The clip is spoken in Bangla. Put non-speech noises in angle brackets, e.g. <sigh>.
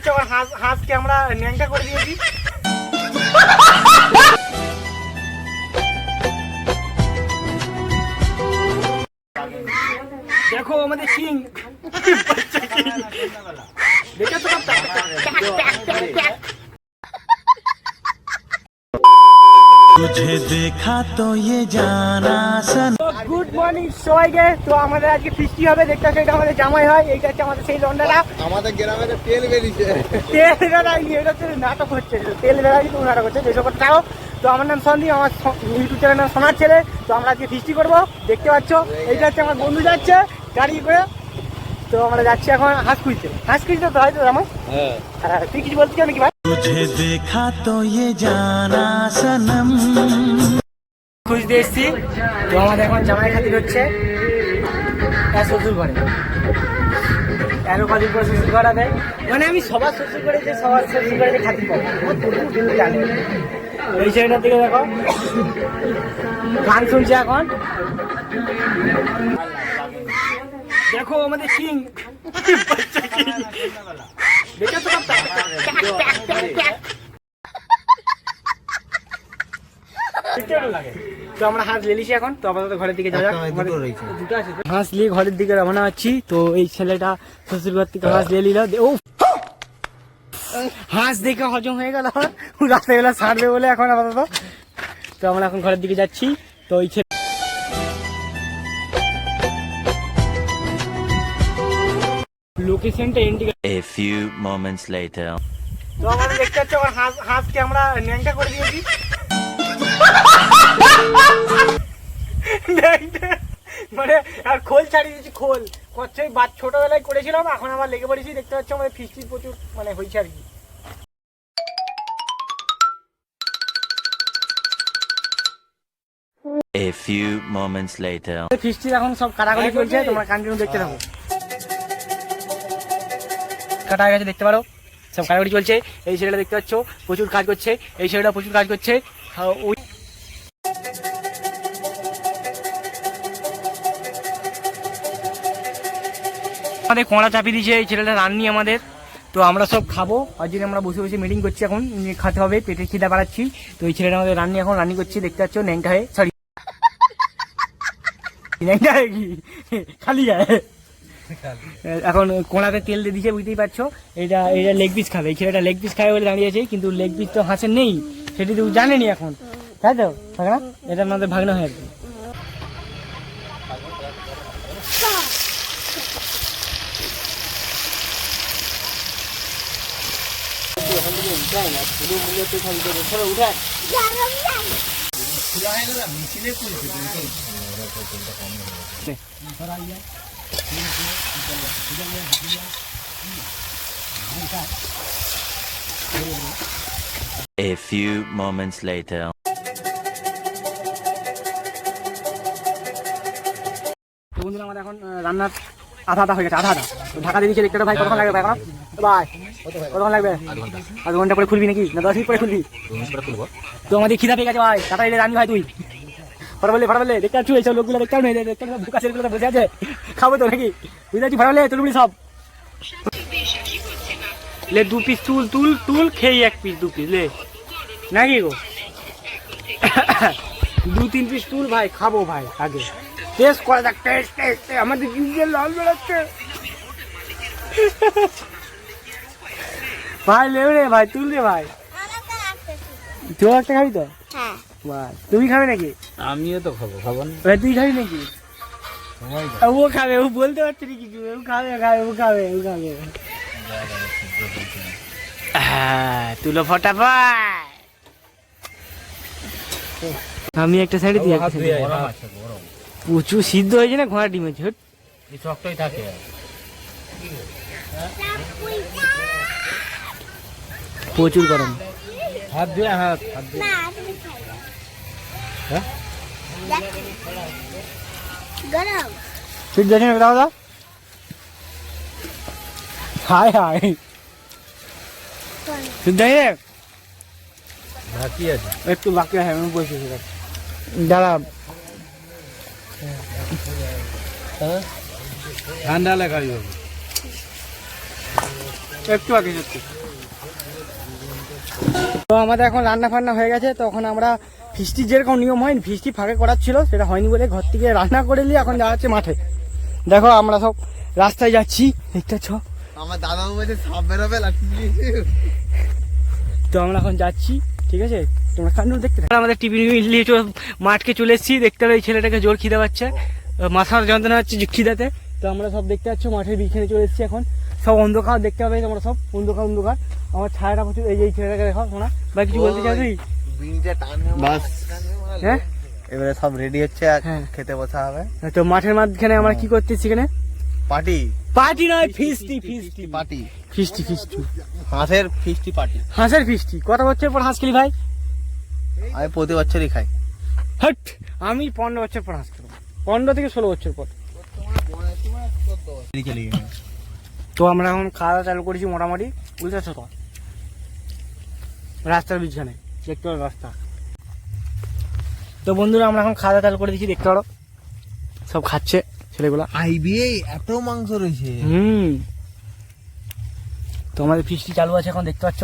পাচ্ছ আমার হাঁস হাঁসকে আমরা ন্যাংটা করে দিয়েছি। দেখো আমাদের কিং <laughs> দেখেছ तुझे देखा तो ये जाना सन গুড মর্নিং সবাইকে তো আমাদের আজকে ফিস্টি হবে দেখতে পাচ্ছ এটা আমাদের জামাই হয় এইটা হচ্ছে আমাদের সেই লন্ডারা আমাদের গ্রামে তো তেল বেরিয়েছে তেল বেড়া এটা হচ্ছে নাটক হচ্ছে তেল বেড়া কিন্তু নাটক হচ্ছে যেসব কথা থাকো তো আমার নাম সন্দীপ আমার ইউটিউব চ্যানেল নাম সোনার ছেলে তো আমরা আজকে ফিস্টি করবো দেখতে পাচ্ছ এইটা হচ্ছে আমার বন্ধু যাচ্ছে গাড়ি করে তো আমরা যাচ্ছি এখন হাঁস খুঁজতে হাঁস খুঁজতে তো হয়তো আমার হ্যাঁ তুই কিছু বলছিস নাকি ভাই तुझे देखा तो ये जाना सनम খুঁজতে এসছি। তো আমাদের এখন জামাই খাতির হচ্ছে। শ্বশুর ঘরে। এর কদিন পর শ্বশুর মানে আমি সবার শ্বশুর করে যে সবার শ্বশুর করে যে খাতির পাবো এই ছেলেটার দিকে দেখো। গান শুনছে এখন। দেখো আমাদের কিং। দেখেছ? দেখতে ভালো লাগে তো আমরা হাঁস লেলিছি এখন তো আপাতত ঘরের দিকে যাওয়া দুটো আছে হাঁস নিয়ে ঘরের দিকে রওনা হচ্ছি তো এই ছেলেটা শ্বশুর ঘর থেকে হাঁস নিয়ে নিল ও হাঁস দেখে হজম হয়ে গেল। রাত্রেবেলা ছাড়বে বলে এখন আপাতত। তো আমরা এখন ঘরের দিকে যাচ্ছি তো ওই ছেলে লোকেশনটা indicate A few moments later. তো আমরা দেখতে পাচ্ছি আমার হাঁস হাঁসকে আমরা ন্যাংটা করে দিয়েছি। ছাড়িয়ে দিয়েছি খোল। কচ্ছে বাদ ছোটবেলায় করেছিলাম এখন আবার লেগে পড়েছি দেখতে পাচ্ছি আমাদের ফিস্টি প্রচুর মানে হয়েছে আর কি। A few moments later. ফিস্টি এখন সব কাটাকাটি চলছে তোমরা কন্টিনিউ দেখতে থাকো। কাটা হয়ে গেছে দেখতে পারো? সব কাটাকাটি চলছে। এই ছেলেটা দেখতে পাচ্ছ প্রচুর কাজ করছে এই ছেলেটা প্রচুর কাজ করছে। ওই আমাদের কোঁড়া চাপিয়ে দিয়েছে, এই ছেলেটা রান্নি আমাদের। তো আমরা সব খাব। আর জন্য আমরা বসে বসে মিটিং করছি এখন খাতে হবে, পেটে খিদা বাড়াচ্ছি। তো এই ছেলেটা আমাদের রান্নি এখন, রান্নি করছি, দেখতে পাচ্ছ, ন্যাংটা হয়ে সরি <laughs> ন্যাংটা হয়ে কি? <laughs> খালি এখন কোনাতে তেল দিয়ে দিচ্ছে বুঝতেই পারছ? এটা এটা লেগ পিস খাবে। এই ছেলেটা লেগ পিস খাবে বলে দাঁড়িয়েছে কিন্তু লেগ পিস তো হাঁসের নেই। সেটি তো জানেনি এখন। তাই তো? এটা আমাদের ভাগনা হয়ে আছে A few moments later. বন্ধুরা, আমাদের এখন রান্নার আধা আধা হয়ে গেছে, আধা আধা। ঢাকা দিয়ে দেখতে ভাই, কতক্ষণ লাগবে, ভাই ভাই কতক্ষণ লাগবে? আধ ঘণ্টা পরে খুলবি নাকি? না দশ মিনিট পরে খুলবি? তো আমাদের খিদা পেয়ে গেছে ভাই। তাড়াতাড়ি রান্নি ভাই তুই। ফটা বললে দেখতে পাচ্ছ এইসব লোকগুলো, দেখতে পাবো দেখতে পাবো বুকা ছেলেগুলো বসে আছে। খাব তো নাকি? বুঝতে পারছি ফটা বললে তুলবি সব। লে, দু পিস তুল তুল তুল, খেয়ে এক পিস দু পিস লে। নাকি গো? দু, তিন পিস তুল ভাই, খাব ভাই, আগে। টেস্ট করা যাক টেস্ট টেস্ট আমাদের জিভে লাল বেরোচ্ছে ভাই লেও রে ভাই তুল রে ভাই। তুই একটা খাবি তো? হ্যাঁ। তুমি খাবে নাকি? আমিও তো খাব খাব না। ভাই তুই খাবি নাকি? ও খাবে ও বলতে পারছে না কিছু। ও খাবে খাবে ও খাবে ও খাবে। হ্যাঁ তুলো ফটাফট। আমি একটা সাইডে দিই একটা এ। প্রচুর সিদ্ধ হয়েছে না ঘোড়া ডিমের ঝোট এই চকটাই থাকে। প্রচুর গরম। হাত দিয়ে হাত হাত দিয়ে। না তুমি খাই হ্যাঁ? গরম। সিদ্ধ হয়েছে না দাও দাও হায় হায় সিদ্ধ হয়েছে বাকি আছে। একটু বাকি আছে আমি বলছি সেটা দাঁড়া ঠান্ডা লেখা যাবে একটু আগে সত্যি তো আমাদের এখন রান্না ফান্না হয়ে গেছে তখন আমরা ফিস্টি যেরকম নিয়ম হয় ফিস্টি ফাঁকে করার ছিল সেটা হয়নি বলে ঘর থেকে রান্না করে নিয়ে এখন যাওয়া হচ্ছে মাঠে। দেখো আমরা সব রাস্তায় যাচ্ছি দেখতে পাচ্ছ? আমার দাদা বলছে সাপ বেরোবে তো আমরা এখন যাচ্ছি ঠিক আছে? তোমরা কান্ড দেখতে। আমাদের টিভি নিয়ে মাঠকে চলে এসেছি দেখতে হবে ছেলেটাকে জোর খিদে পাচ্ছে। মাথার যন্ত্রণা হচ্ছে খিদাতে। তো আমরা সব দেখতে পাচ্ছ মাঠের বিখানে চলে এসেছি এখন। সব অন্ধকার দেখতে পাবে তোমরা সব অন্ধকার অন্ধকার। আমার ছায়াটা প্রচুর এই যে এই ছেলেটাকে দেখো শোনা বা কিছু বলতে চাও তুই? বাস। হ্যাঁ? এবারে সব রেডি হচ্ছে আর হ্যাঁ। খেতে বসা হবে। তো মাঠের মাঝখানে আমরা কি করতেছি এখানে? পার্টি। পার্টি নয় ফিস্টি ফিস্টি পার্টি। ফিস্টি ফিস্টি। হাঁসের ফিস্টি পার্টি। হাঁসের ফিস্টি। কত বছর পর হাঁস খেলি ভাই? আমি প্রতি বছরই খাই। হট! আমি পনেরো বছর পর হাঁস খেলাম পনেরো থেকে ষোলো বছর পর। চলে তো আমরা এখন খাওয়া দাওয়া চালু করেছি মোটামুটি বুঝতে পারছ তো রাস্তার বিছানে দেখতে পারো রাস্তা। তো বন্ধুরা আমরা এখন খাওয়া দাওয়া চালু করে দিচ্ছি দেখতে পারো। সব খাচ্ছে ছেলেগুলা। আইবিএ এত মাংস রয়েছে। হুম। তো আমাদের ফিস্টি চালু আছে এখন দেখতে পাচ্ছ?